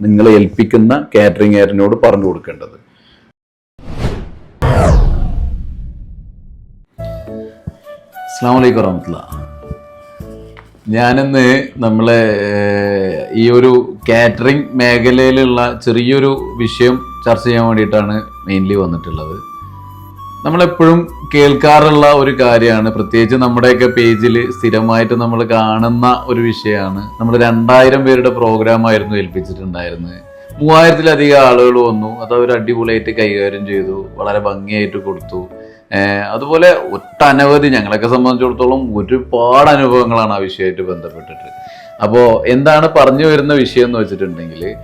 നിങ്ങൾ ഏൽപ്പിക്കുന്ന കാറ്ററിംഗുകാരനോട് പറഞ്ഞു കൊടുക്കേണ്ടത്. അസ്സാം വലൈക്കും വറഹമത്തുള്ള. ഞാനിന്ന് നമ്മളെ ഈ ഒരു കാറ്ററിംഗ് മേഖലയിലുള്ള ചെറിയൊരു വിഷയം ചർച്ച ചെയ്യാൻ വേണ്ടിയിട്ടാണ് മെയിൻലി വന്നിട്ടുള്ളത്. നമ്മളെപ്പോഴും കേൾക്കാറുള്ള ഒരു കാര്യമാണ്. പ്രത്യേകിച്ച് നമ്മുടെയൊക്കെ പേജിൽ സ്ഥിരമായിട്ട് നമ്മൾ കാണുന്ന ഒരു വിഷയമാണ്. നമ്മൾ രണ്ടായിരം പേരുടെ പ്രോഗ്രാം ആയിരുന്നു ഏൽപ്പിച്ചിട്ടുണ്ടായിരുന്നത്. മൂവായിരത്തിലധികം ആളുകൾ വന്നു. അത് അവർ അടിപൊളിയായിട്ട് കൈകാര്യം ചെയ്തു. വളരെ ഭംഗിയായിട്ട് കൊടുത്തു. അതുപോലെ ഒട്ടനവധി ഞങ്ങളൊക്കെ സംബന്ധിച്ചിടത്തോളം ഒരുപാട് അനുഭവങ്ങളാണ് ആ വിഷയമായിട്ട് ബന്ധപ്പെട്ടിട്ട്. അപ്പോൾ എന്താണ് പറഞ്ഞു വരുന്ന വിഷയം എന്ന് വെച്ചിട്ടുണ്ടെങ്കിൽ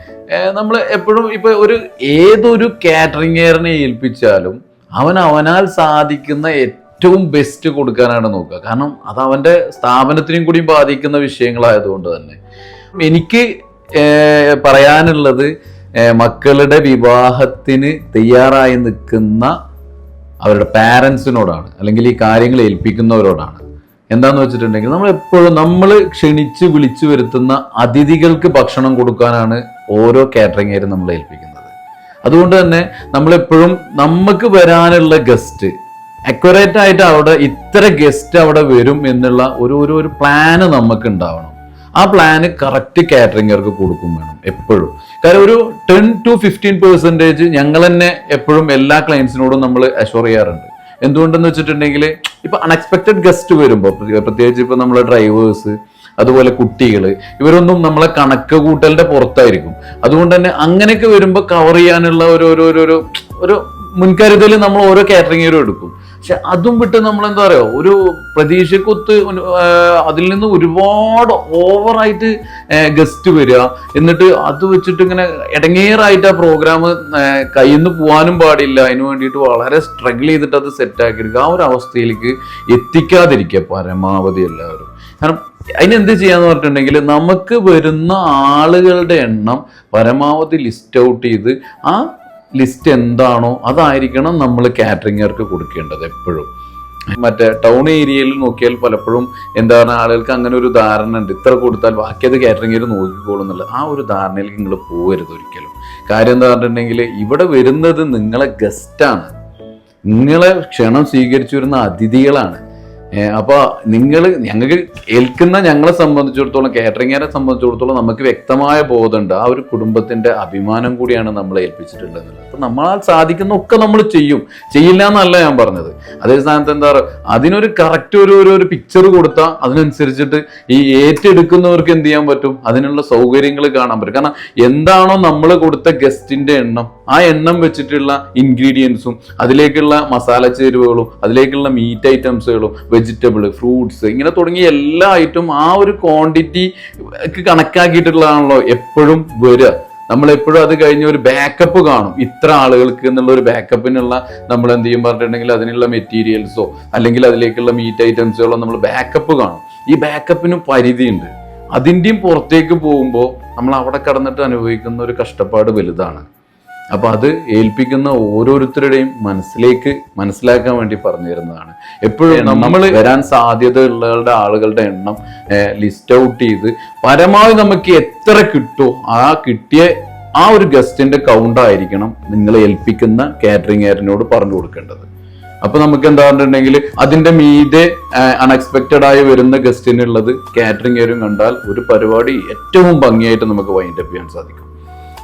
നമ്മൾ എപ്പോഴും ഇപ്പോൾ ഒരു ഏതൊരു കാറ്ററിംഗുകാരനെ ഏൽപ്പിച്ചാലും അവൻ അവനാൽ സാധിക്കുന്ന ഏറ്റവും ബെസ്റ്റ് കൊടുക്കാനാണ് നോക്കുക. കാരണം അത് അവന്റെ സ്ഥാപനത്തിനെയും കൂടി ബാധിക്കുന്ന വിഷയങ്ങളായതുകൊണ്ട് തന്നെ. എനിക്ക് പറയാനുള്ളത് മക്കളുടെ വിവാഹത്തിന് തയ്യാറായി നിൽക്കുന്ന അവരുടെ പാരൻസിനോടാണ് അല്ലെങ്കിൽ ഈ കാര്യങ്ങൾ ഏൽപ്പിക്കുന്നവരോടാണ്. എന്താന്ന് വെച്ചിട്ടുണ്ടെങ്കിൽ നമ്മൾ എപ്പോഴും നമ്മൾ ക്ഷണിച്ച് വിളിച്ചു വരുത്തുന്ന അതിഥികൾക്ക് ഭക്ഷണം കൊടുക്കാനാണ് ഓരോ കാറ്ററിംഗുകാരും നമ്മൾ ഏൽപ്പിക്കുന്നത്. അതുകൊണ്ട് തന്നെ നമ്മളെപ്പോഴും നമുക്ക് വരാനുള്ള ഗസ്റ്റ് അക്യുറേറ്റ് ആയിട്ട് അവിടെ ഇത്ര ഗസ്റ്റ് അവിടെ വരും എന്നുള്ള ഒരു ഒരു ഒരു പ്ലാന് നമുക്ക് ഉണ്ടാവണം ആ പ്ലാന് കറക്റ്റ് കാറ്ററിംഗർക്ക് കൊടുക്കും വേണം എപ്പോഴും. കാരണം ഒരു ടെൻ ടു ഫിഫ്റ്റീൻ പെർസെന്റേജ് ഞങ്ങൾ തന്നെ എപ്പോഴും എല്ലാ ക്ലയൻസിനോടും നമ്മൾ അഷോർ ചെയ്യാറുണ്ട്. എന്തുകൊണ്ടെന്ന് വെച്ചിട്ടുണ്ടെങ്കിൽ ഇപ്പൊ അൺഎക്സ്പെക്റ്റഡ് ഗസ്റ്റ് വരുമ്പോൾ പ്രത്യേകിച്ച് ഇപ്പൊ നമ്മളെ ഡ്രൈവേഴ്സ് അതുപോലെ കുട്ടികൾ ഇവരൊന്നും നമ്മളെ കണക്ക് കൂട്ടലിന്റെ പുറത്തായിരിക്കും. അതുകൊണ്ട് തന്നെ അങ്ങനെയൊക്കെ വരുമ്പോൾ കവർ ചെയ്യാനുള്ള ഒരു ഒരു ഒരു ഒരു മുൻകരുതൽ നമ്മൾ ഓരോ കാറ്ററിംഗും എടുക്കും. പക്ഷെ അതും വിട്ട് നമ്മൾ എന്താ പറയുക ഒരു പ്രതീക്ഷക്കൊത്ത് അതിൽ നിന്ന് ഒരുപാട് ഓവറായിട്ട് ഗസ്റ്റ് വരിക. എന്നിട്ട് അത് വെച്ചിട്ട് ഇങ്ങനെ ഇടങ്ങേറായിട്ട് ആ പ്രോഗ്രാം കയ്യിൽ നിന്ന് പോകാനും പാടില്ല. അതിന് വേണ്ടിയിട്ട് വളരെ സ്ട്രഗിൾ ചെയ്തിട്ട് അത് സെറ്റ് ആക്കിയെടുക്കുക ആ ഒരു അവസ്ഥയിലേക്ക് എത്തിക്കാതിരിക്കുക പരമാവധി എല്ലാവരും. കാരണം അതിനെന്ത് ചെയ്യാന്ന് പറഞ്ഞിട്ടുണ്ടെങ്കിൽ നമുക്ക് വരുന്ന ആളുകളുടെ എണ്ണം പരമാവധി ലിസ്റ്റ് ഔട്ട് ചെയ്ത് ആ ലിസ്റ്റ് എന്താണോ അതായിരിക്കണം നമ്മൾ കാറ്ററിംഗർക്ക് കൊടുക്കേണ്ടത് എപ്പോഴും. മറ്റേ ടൗൺ ഏരിയയിൽ നോക്കിയാൽ പലപ്പോഴും എന്താ പറഞ്ഞാൽ ആളുകൾക്ക് അങ്ങനെ ഒരു ധാരണ ഉണ്ട്. ഇത്ര കൊടുത്താൽ ബാക്കി അത് കാറ്ററിംഗിൽ നോക്കിക്കോളും എന്നുള്ള ആ ഒരു ധാരണയിലേക്ക് നിങ്ങൾ പോകരുത് ഒരിക്കലും. കാര്യം എന്താ പറഞ്ഞിട്ടുണ്ടെങ്കിൽ ഇവിടെ വരുന്നത് നിങ്ങളെ ഗസ്റ്റാണ് നിങ്ങളെ ക്ഷണം സ്വീകരിച്ചു വരുന്ന അതിഥികളാണ്. ഏഹ് അപ്പൊ നിങ്ങൾ ഞങ്ങൾക്ക് ഏൽക്കുന്ന ഞങ്ങളെ സംബന്ധിച്ചിടത്തോളം കാറ്ററിംഗിനെ സംബന്ധിച്ചിടത്തോളം നമുക്ക് വ്യക്തമായ ബോധമുണ്ട്. ആ ഒരു കുടുംബത്തിന്റെ അഭിമാനം കൂടിയാണ് നമ്മളെ ഏൽപ്പിച്ചിട്ടുള്ളത്. അപ്പൊ നമ്മളാൽ സാധിക്കുന്ന ഒക്കെ നമ്മൾ ചെയ്യും. ചെയ്യില്ല എന്നല്ല ഞാൻ പറഞ്ഞത്. അതേ സ്ഥാനത്ത് എന്താ പറയുക അതിനൊരു കറക്റ്റ് ഒരു ഒരു ഒരു പിക്ചർ കൊടുത്താൽ അതിനനുസരിച്ചിട്ട് ഈ ഏറ്റെടുക്കുന്നവർക്ക് എന്ത് ചെയ്യാൻ പറ്റും? അതിനുള്ള സൗകര്യങ്ങൾ കാണാൻ പറ്റും. കാരണം എന്താണോ നമ്മൾ കൊടുത്ത ഗസ്റ്റിന്റെ എണ്ണം ആ എണ്ണം വെച്ചിട്ടുള്ള ഇൻഗ്രീഡിയൻസും അതിലേക്കുള്ള മസാല ചേരുവകളും അതിലേക്കുള്ള മീറ്റ് ഐറ്റംസുകളും വെജിറ്റബിൾ ഫ്രൂട്ട്സ് ഇങ്ങനെ തുടങ്ങിയ എല്ലാ ഐറ്റം ആ ഒരു ക്വാണ്ടിറ്റി കണക്കാക്കിയിട്ടുള്ളതാണല്ലോ എപ്പോഴും വരിക. നമ്മൾ എപ്പോഴും അത് കഴിഞ്ഞ് ഒരു ബാക്കപ്പ് കാണും. ഇത്ര ആളുകൾക്ക് എന്നുള്ള ഒരു ബാക്കപ്പിനുള്ള നമ്മൾ എന്ത് ചെയ്യും പറഞ്ഞിട്ടുണ്ടെങ്കിൽ അതിനുള്ള മെറ്റീരിയൽസോ അല്ലെങ്കിൽ അതിലേക്കുള്ള മീറ്റ് ഐറ്റംസുകളോ നമ്മൾ ബാക്കപ്പ് കാണും. ഈ ബാക്കപ്പിന് പരിധിയുണ്ട്. അതിന്റെയും പുറത്തേക്ക് പോകുമ്പോൾ നമ്മൾ അവിടെ കടന്നിട്ട് അനുഭവിക്കുന്ന ഒരു കഷ്ടപ്പാട് വലുതാണ്. അപ്പൊ അത് ഏൽപ്പിക്കുന്ന ഓരോരുത്തരുടെയും മനസ്സിലേക്ക് മനസ്സിലാക്കാൻ വേണ്ടി പറഞ്ഞു തരുന്നതാണ് എപ്പോഴും നമ്മൾ വരാൻ സാധ്യതയുള്ള ആളുകളുടെ എണ്ണം ലിസ്റ്റ് ഔട്ട് ചെയ്ത് പരമാവധി നമുക്ക് എത്ര കിട്ടുമോ ആ കിട്ടിയ ആ ഒരു ഗസ്റ്റിന്റെ കൗണ്ട് ആയിരിക്കണം നിങ്ങൾ ഏൽപ്പിക്കുന്ന കാറ്ററിംഗുകാരനോട് പറഞ്ഞു കൊടുക്കേണ്ടത്. അപ്പൊ നമുക്ക് എന്താ പറഞ്ഞിട്ടുണ്ടെങ്കിൽ അതിന്റെ മീതെ അൺഎക്സ്പെക്റ്റഡ് ആയി വരുന്ന ഗസ്റ്റിനുള്ളത് കാറ്ററിംഗുകാരും കണ്ടാൽ ഒരു പരിപാടി ഏറ്റവും ഭംഗിയായിട്ട് നമുക്ക് വൈൻഡപ്പ് ചെയ്യാൻ സാധിക്കും.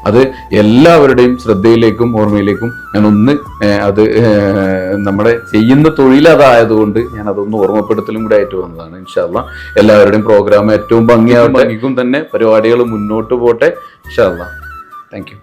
അത് എല്ലാവരുടെയും ശ്രദ്ധയിലേക്കും ഓർമ്മയിലേക്കും ഞാൻ ഒന്ന് അത് നമ്മുടെ ചെയ്യുന്ന തൊഴിൽ അതായതുകൊണ്ട് ഞാൻ അതൊന്ന് ഓർമ്മപ്പെടുത്തലും കൂടെ ആയിട്ട് വന്നതാണ് ഇൻഷാല്ല എല്ലാവരുടെയും പ്രോഗ്രാം ഏറ്റവും ഭംഗിയാവും ഭംഗിക്കും തന്നെ പരിപാടികൾ മുന്നോട്ട് പോട്ടെ ഇൻഷാല്ല താങ്ക് യു